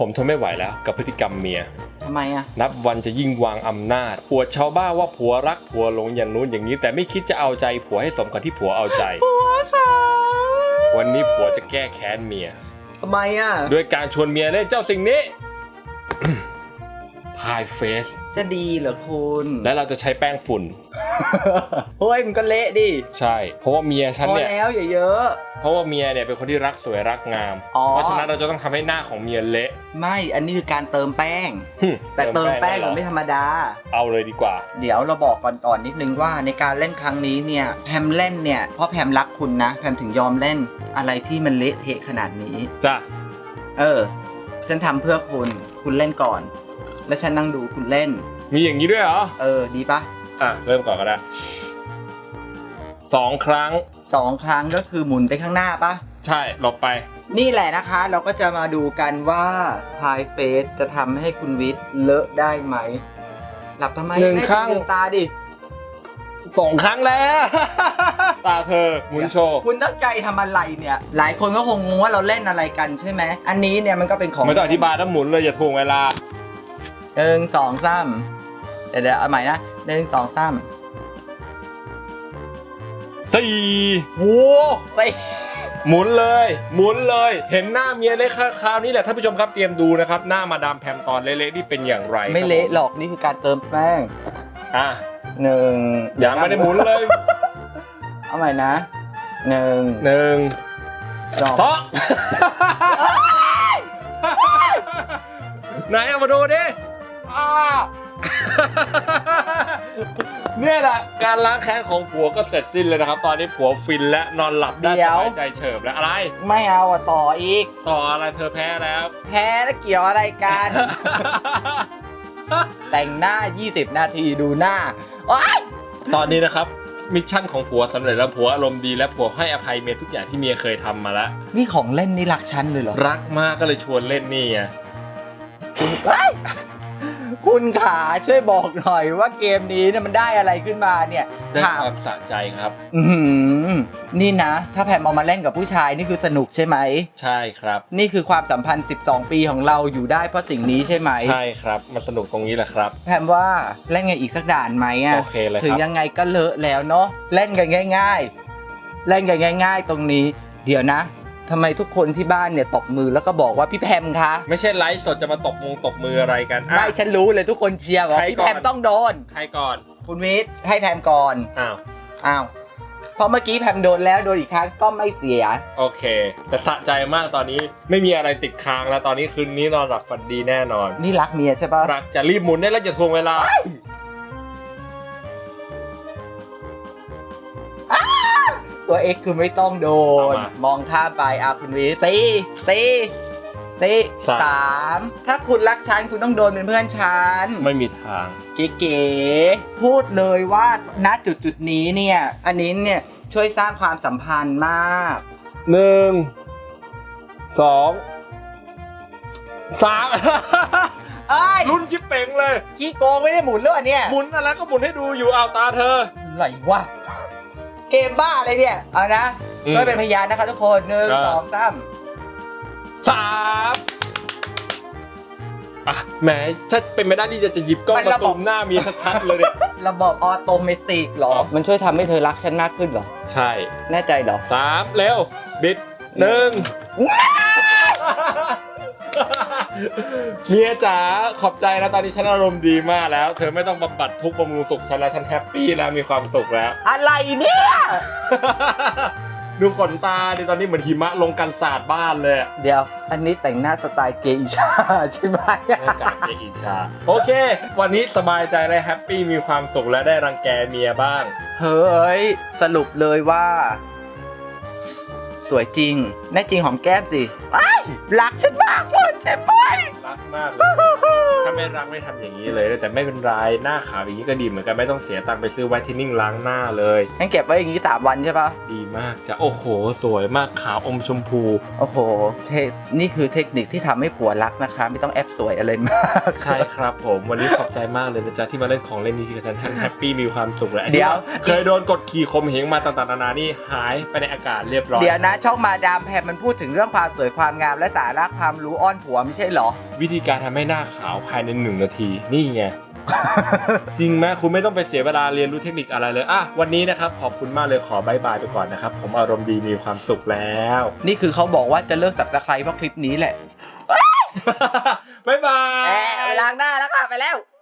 ผมทนไม่ไหวแล้วกับพฤติกรรมเมีย ทำไมอะ นับวันจะยิ่งวางอำนาจอวดชาวบ้านว่าผัวรักผัวหลงอย่างนู้นอย่างนี้ แต่ไม่คิดจะเอาใจผัวให้สมกับที่ผัวเอาใจวันนี้ผัวจะแก้แค้นเมีย ทำไมอะ ด้วยการชวนเมียเล่นเจ้าสิ่งนี้ พายเฟสจะดีเหรอคุณและเราจะใช้แป้งฝุ่น เฮ้ยมันก็เละดิใช่ เพราะว่าเมียฉันพอเนี่ย แล้วอย่าเยอะ เพราะว่าเมียเนี่ยเป็นคนที่รักสวยรักงาม อ๋อ เพราะฉะนั้นเราจะต้องทำให้หน้าของเมียเละไม่อันนี้คือการเติมแป้ง หึแต่เติมแป้งเหรมัอนไม่ธรรมดา เอาเลยดีกว่า เดี๋ยวเราบอกก่อนก่อนนิดนึงว่าในการเล่นครั้งนี้เนี่ยแพมเล่นเนี่ยเพราะแพมรักคุณนะแพมถึงยอมเล่นอะไรที่มันเละเทะขนาดนี้ จ้ะ เออ ฉันทำเพื่อคุณ คุณเล่นก่อน แล้วฉันนั่งดูคุณเล่น มีอย่างนี้ด้วยเหรอ เออ ดีปะอะ เริ่มก่อนก็ได้สองครั้งสองครั้งก็คือหมุนไปข้างหน้าปะใช่หลบไป นี่แหละนะคะ เราก็จะมาดูกันว่าพายเฟสจะทำให้คุณวิทย์เลอะได้ไหม หลับทำไมหนึ่งแม่ครั้ง ลืมตาดิ สองครั้งแล้ว ตาเธอหมุนโชว์คุณตั้งใจทำอะไรเนี่ย หลายคนก็คงงงว่าเราเล่นอะไรกันใช่ไหม อันนี้เนี่ยมันก็เป็นของ ไม่ต้องอธิบายแล้วหมุนเลยอย่าทวงเวลา หนึ่งสองสามเดี๋ยวเดี๋ยวเอาใหม่นะหนึ่งสองสามสี่โว้ใส่หมุนเลย หมุนเลย เห็นหน้าเมียในคราวนี้แหละท่านผู้ชมครับเตรียมดูนะครับ หน้ามาดามแพมตอนเละๆนี่เป็นอย่างไรไม่เละหรอกนี่คือการเติมแป้งอะหนึ่งยังไม่ได้หมุนเลยเอาใหม่นะหนึ่งหนึ่งสองสองไหนเอามาดูดิ อ้าเนี่ยแหละการล้างแค้นของผัวก็เสร็จสิ้นเลยนะครับ ตอนนี้ผัวฟินและนอนหลับได้สบายใจเฉิบแล้วอะไร ไม่เอาอะต่ออีก ต่ออะไรเธอแพ้แล้ว แพ้แล้วเกี่ยวอะไรกัน แต่งหน้า 20 นาทีดูหน้าโอ๊ยตอนนี้นะครับมิชชั่นของผัวสำเร็จแล้วผัวอารมณ์ดีและผัวให้อภัยเมียทุกอย่างที่เมียเคยทำมาแล้วนี่ของเล่นนี่รักฉันเลยเหรอ รักมากก็เลยชวนเล่นนี่ไงเฮ้ย คุณขาช่วยบอกหน่อยว่าเกมนี้เนี่ยมันได้อะไรขึ้นมาเนี่ยได้ถามความสะใจครับอื้อหือนี่นะ ถ้าแพมเอามาเล่นกับผู้ชายนี่คือสนุกใช่ไหม ใช่ครับ นี่คือความสัมพันธ์ 12 ปีของเราอยู่ได้เพราะสิ่งนี้ใช่ไหม ใช่ครับมันสนุกตรงนี้แหละครับ แพมว่าเล่นกันอีกสักด่านไหมอะโอเคเลยครับ ถึงยังไงก็เลอะแล้วเนาะ เล่นกันง่าย ๆ เล่นกันง่าย ๆ ตรงนี้ เดี๋ยวนะ ทำไมทุกคนที่บ้านเนี่ยตบมือแล้วก็บอกว่าพี่แพมคะไม่ใช่ไลฟ์สดจะมาตบมงตบมืออะไรกันอะ ไม่ฉันรู้เลยทุกคนเชียร์บอกใครพี่ก่อน แพมต้องโดน ใครก่อนคุณวิทย์ให้แพมก่อนอ้าวอ้าวเพราะเมื่อกี้แพมโดนแล้วโดนอีกครั้งก็ไม่เสีย โอเค แต่สะใจมากตอนนี้ไม่มีอะไรติดค้างแล้วตอนนี้คืนนี้นอนหลับฝันดีแน่นอน นี่รักเมียใช่ปะรักจะรีบหมุนได้แล้วจะทวงเวลา ตัวเอ็กคือไม่ต้องโดน เอามามองข้ามไปอะคุณวิทย์สี่สี่สี่สาม สามถ้าคุณรักฉันคุณต้องโดนเป็นเพื่อนฉัน ไม่มีทาง เก๋ๆพูดเลยว่าณจุดจุดๆนี้เนี่ย อันนี้เนี่ยช่วยสร้างความสัมพันธ์มาก หนึ่งสองสาม เอ้ยรุ่นชิปเป่งเลย ขี้โกงไม่ได้หมุนเลยอันเนี่ยหมุนอะไรก็หมุนให้ดูอยู่เอาตาเธออะไรวะ เกมบ้าอะไรเนี่ย เอานะอืมช่วยเป็นพยานนะคะทุกคนหนึ่งครับสองสามสามอะแหมถ้าเป็นไม่ได้นี่จะจะหยิบกล้องมาซูมหน้าเมียชัดๆเลยเนี่ยระบบออโตเมติกเหรอครับมันช่วยทำให้เธอรักฉันมากขึ้นเหรอ ใช่ แน่ใจเหรอสามเร็ว บิดหนึ่ง เมียจ๋าขอบใจนะตอนนี้ฉันอารมณ์ดีมากแล้ว เธอไม่ต้องบำบัดทุกข์บำรุงสุขฉันแล้วฉันแฮปปี้แล้วมีความสุขแล้ว อะไรเนี่ยดูขนตาดิตอนนี้เหมือนหิมะลงกันสาดบ้านเลยอะเดี๋ยว อันนี้แต่งหน้าสไตล์เกย์อิชาใช่ไหมไม่กาเจอิชา โอเค วันนี้สบายใจและแฮปปี้มีความสุขและได้รังแกเมียบ้าง เฮ้ย สรุปเลยว่า สวยจริง แน่จริงหอมแก้มสิไอ้ยรักฉันมากเลยใช่ไหมรักมากเลยถ้าไม่ไม่รักไม่ทำอย่างนี้เลย แต่ไม่เป็นไรหน้าขาวอย่างนี้ก็ดีเหมือนกันไม่ต้องเสียตังค์ไปซื้อไวท์เทนนิ่งล้างหน้าเลย งั้นเก็บไว้อย่างนี้ 3 วันใช่ปะดีมากจ้ะโอ้โห สวยมากขาวอมชมพู โอ้โหเทนี่คือเทคนิคที่ทำให้ผัวรักนะคะ ไม่ต้องแอปสวยอะไรมากใช่ครับผมวันนี้ขอบใจมากเลยนะจ๊ะที่มาเล่นของเล่นนี้กับฉันฉันแฮปปี้มีความสุขเลยเดี๋ยว เคยโดนกดขี่ข่มเหงมาต่างๆนานานี่หายไปในอากาศเรียบร้อยเดี๋ยวนะช่องมาดามแพมมันพูดถึงเรื่องความสวยความงามและสาระความรู้อ้อนผัวไม่ใช่เหรอ วิธีการทำให้หน้าขาวภายในหนึ่งนาทีนี่ไง จริงไหมคุณไม่ต้องไปเสียเวลาเรียนรู้เทคนิคอะไรเลยอะวันนี้นะครับขอบคุณมากเลยขอบายบายไปก่อนนะครับ ผมอารมณ์ดีมีความสุขแล้ว นี่คือเขาบอกว่าจะเลิกสับสไครเพราะคลิปนี้แหละบ๊ายบายแอบไปล้างหน้าแล้วค่ะ ไปแล้ว